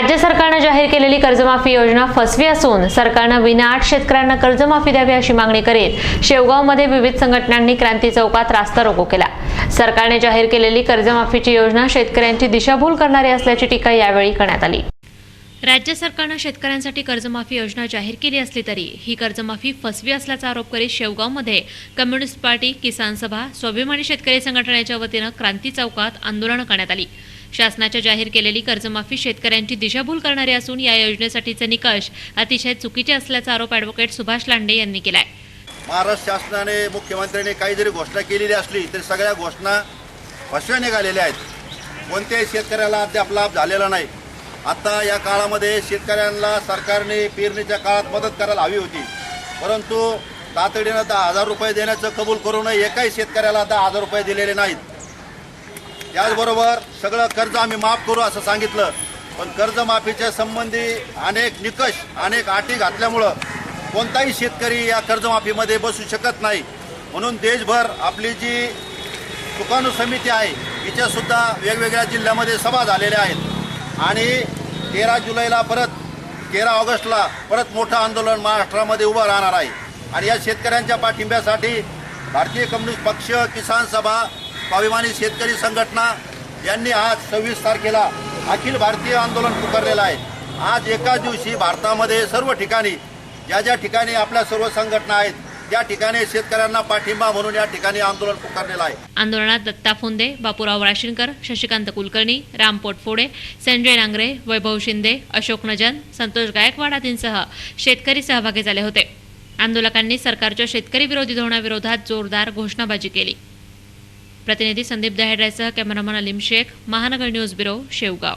राज्य सरकारनं जाहीर केलेली कर्जमाफी योजना फसवी असून सरकारनं विनाआट शेतकऱ्यांना कर्जमाफी द्यावी अशी मागणी करीत शेवगावमध्ये विविध संघटनांनी क्रांती चौकात रास्ता रोको केला. सरकारने जाहीर केलेली कर्जमाफीची योजना शेतकऱ्यांची दिशाभूल करणारी असल्याची टीका यावेळी करण्यात आली. राज्य सरकारनं शेतकऱ्यांसाठी कर्जमाफी योजना जाहीर केली असली तरी ही कर्जमाफी फसवी असल्याचा आरोप करीत शेवगावमध्ये कम्युनिस्ट पार्टी किसान सभा स्वाभिमानी शेतकरी संघटनेच्या वतीनं क्रांती चौकात आंदोलन करण्यात आली. शासनाच्या जाहीर केलेली कर्जमाफी शेतकऱ्यांची दिशाभूल करणारी असून या योजनेसाठीचे निकष अतिशय चुकीचे असल्याचा आरोप ॲडव्होकेट सुभाष लांडे यांनी केलाय. महाराष्ट्र शासनाने मुख्यमंत्र्यांनी काही जरी घोषणा केलेली असली तरी सगळ्या घोषणा फसव्या निघालेल्या आहेत. कोणत्याही शेतकऱ्याला अद्याप लाभ झालेला नाही. आता या काळामध्ये शेतकऱ्यांना सरकारने पेरणीच्या काळात मदत करायला हवी होती. परंतु तातडीनं दहा हजार रुपये देण्याचं कबूल करूनही एकाही शेतकऱ्याला दहा हजार रुपये दिलेले नाहीत. त्याचबरोबर सगळं कर्ज आम्ही माफ करू असं सांगितलं. पण कर्जमाफीच्या संबंधी अनेक निकष अनेक अटी घातल्यामुळं कोणताही शेतकरी या कर्जमाफीमध्ये बसू शकत नाही. म्हणून देशभर आपली जी सुकाणू समिती आहे हिच्यासुद्धा वेगवेगळ्या जिल्ह्यामध्ये सभा झालेल्या आहेत. आणि तेरा जुलैला परत तेरा ऑगस्टला परत मोठं आंदोलन महाराष्ट्रामध्ये उभं राहणार आहे. आणि या शेतकऱ्यांच्या पाठिंब्यासाठी भारतीय कम्युनिस्ट पक्ष किसान सभा स्वाभिमानी शेतकरी संघटना यांनी आज सव्वीस तारखेला अखिल भारतीय आंदोलन पुकारलेलं आहे. आज एका दिवशी भारतामध्ये सर्व ठिकाणी ज्या ज्या ठिकाणी आपल्या सर्व संघटना आहेत त्या ठिकाणी शेतकऱ्यांना पाठिंबा म्हणून या ठिकाणी आंदोलन पुकारलेलं आहे. आंदोलनात दत्ता फोंदे बापूराव राशीनकर शशिकांत कुलकर्णी राम पोटफोडे संजय नांगरे वैभव शिंदे अशोक नजन संतोष गायकवाड आदींसह शेतकरी सहभागी झाले होते. आंदोलकांनी सरकारच्या शेतकरी विरोधी धोरणाविरोधात जोरदार घोषणाबाजी केली. प्रतिनिधी Sandeep दहेड्यासह cameraman Aleem Shaikh Mahanagar news bureau Shevgaon.